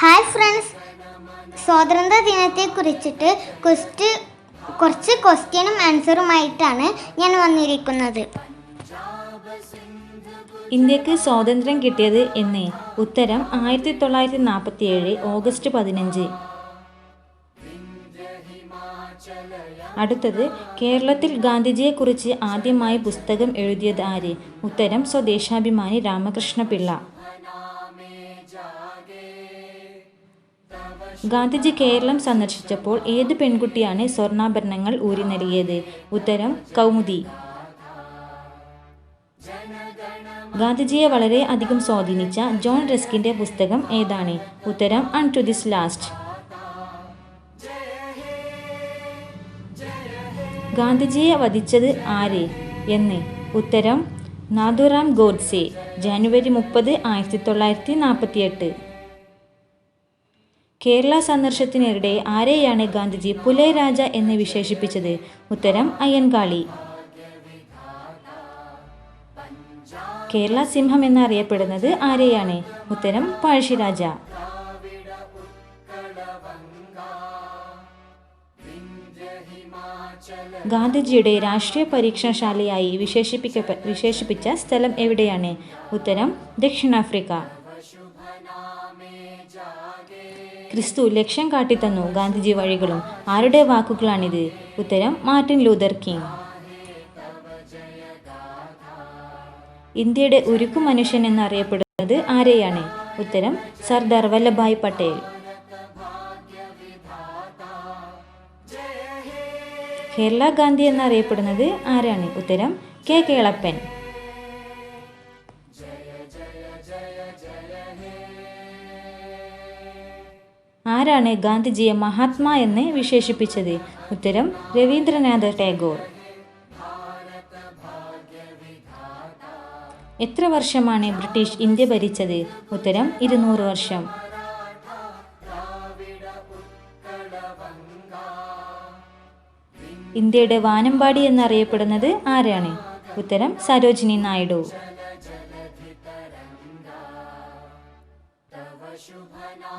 Hi friends. സ്വാതന്ത്ര്യ ദിനത്തെ കുറിച്ചിട്ട് question കുറച്ച് ക്വസ്റ്റ്യനും ആൻസറുമായിട്ടാണ് ഞാൻ വന്നിരിക്കുന്നത്. ഇന്ത്യയ്ക്ക് സ്വാതന്ത്ര്യം കിട്ടിയത് എന്ന് ഉത്തരം ആയിരത്തി തൊള്ളായിരത്തി നാൽപ്പത്തി ഏഴ് ഓഗസ്റ്റ് പതിനഞ്ച്. അടുത്തത് കേരളത്തിൽ ഗാന്ധിജിയെക്കുറിച്ച് ആദ്യമായി പുസ്തകം എഴുതിയത് ആര്? ഉത്തരം സ്വദേശാഭിമാനി രാമകൃഷ്ണ പിള്ള ഗാന്ധിജി കേരളം സന്ദർശിച്ചപ്പോൾ ഏത് പെൺകുട്ടിയാണ് സ്വർണാഭരണങ്ങൾ ഊരി നൽകിയത്? ഉത്തരം കൗമുദി. ഗാന്ധിജിയെ വളരെ അധികം സ്വാധീനിച്ച ജോൺ റെസ്കിന്റെ പുസ്തകം ഏതാണ്? ഉത്തരം അൺ ടു ദിസ് ലാസ്റ്റ്. ഗാന്ധിജിയെ വധിച്ചത് ആര് എന്ന്? ഉത്തരം നാഥുറാം ഗോഡ്സെ. ജനുവരി മുപ്പത് ആയിരത്തി തൊള്ളായിരത്തി നാൽപ്പത്തിയെട്ട്. കേരള സന്ദർശനത്തിനിടെ ആരെയാണ് ഗാന്ധിജി പുലയരാജ എന്ന് വിശേഷിപ്പിച്ചത്? ഉത്തരം അയ്യൻകാളി കേരള സിംഹം എന്നറിയപ്പെടുന്നത് ആരെയാണ്? ഉത്തരം പഴശ്ശിരാജ ഗാന്ധിജിയുടെ രാഷ്ട്രീയ പരീക്ഷണശാലയായി വിശേഷിപ്പിക്ക വിശേഷിപ്പിച്ച സ്ഥലം എവിടെയാണ്? ഉത്തരം ദക്ഷിണാഫ്രിക്ക. ക്രിസ്തു ലക്ഷ്യം കാട്ടിത്തന്നു ഗാന്ധിജി വഴികളും. ആരുടെ വാക്കുകളാണിത്? ഉത്തരം മാർട്ടിൻ ലൂതർ കിങ്. ഇന്ത്യയുടെ ഉരുക്കു മനുഷ്യൻ എന്നറിയപ്പെടുന്നത് ആരെയാണ്? ഉത്തരം സർദാർ വല്ലഭായ് പട്ടേൽ. കേരള ഗാന്ധി എന്നറിയപ്പെടുന്നത് ആരാണ്? ഉത്തരം കെ കേളപ്പൻ. ആരാണ് ഗാന്ധിജിയെ മഹാത്മാ എന്ന് വിശേഷിപ്പിച്ചത്? ഉത്തരം രവീന്ദ്രനാഥ ടാഗോർ. എത്ര വർഷമാണ് ബ്രിട്ടീഷ് ഇന്ത്യ ഭരിച്ചത്? ഉത്തരം ഇരുന്നൂറ് വർഷം. ഇന്ത്യയുടെ വാനമ്പാടി എന്നറിയപ്പെടുന്നത് ആരാണ്? ഉത്തരം സരോജിനി നായിഡു.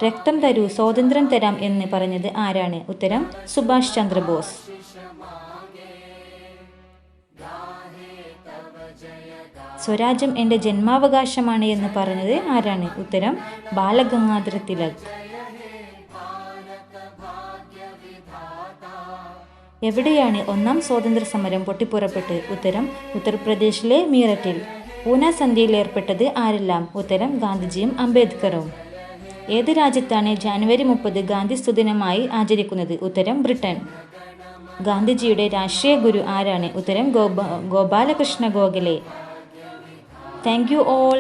രക്തം തരൂ സ്വാതന്ത്ര്യം തരാം എന്ന് പറഞ്ഞത് ആരാണ്? ഉത്തരം സുഭാഷ് ചന്ദ്രബോസ്. സ്വരാജ്യം എന്റെ ജന്മാവകാശമാണ് എന്ന് പറഞ്ഞത് ആരാണ്? ഉത്തരം ബാലഗംഗാധര തിലക്. എവിടെയാണ് ഒന്നാം സ്വാതന്ത്ര്യ സമരം പൊട്ടിപ്പുറപ്പെട്ട്? ഉത്തരം ഉത്തർപ്രദേശിലെ മീററ്റിൽ. പൂന സന്ധിയിൽ ഏർപ്പെട്ടത് ആരെല്ലാം? ഉത്തരം ഗാന്ധിജിയും അംബേദ്കറും. ഏത് രാജ്യത്താണ് ജാനുവരി മുപ്പത് ഗാന്ധി സ്തുദിനമായി ആചരിക്കുന്നത്? ഉത്തരം ബ്രിട്ടൻ. ഗാന്ധിജിയുടെ രാഷ്ട്രീയ ഗുരു ആരാണ്? ഉത്തരം ഗോപാ Gopalakrishna Gokhale. Thank you all.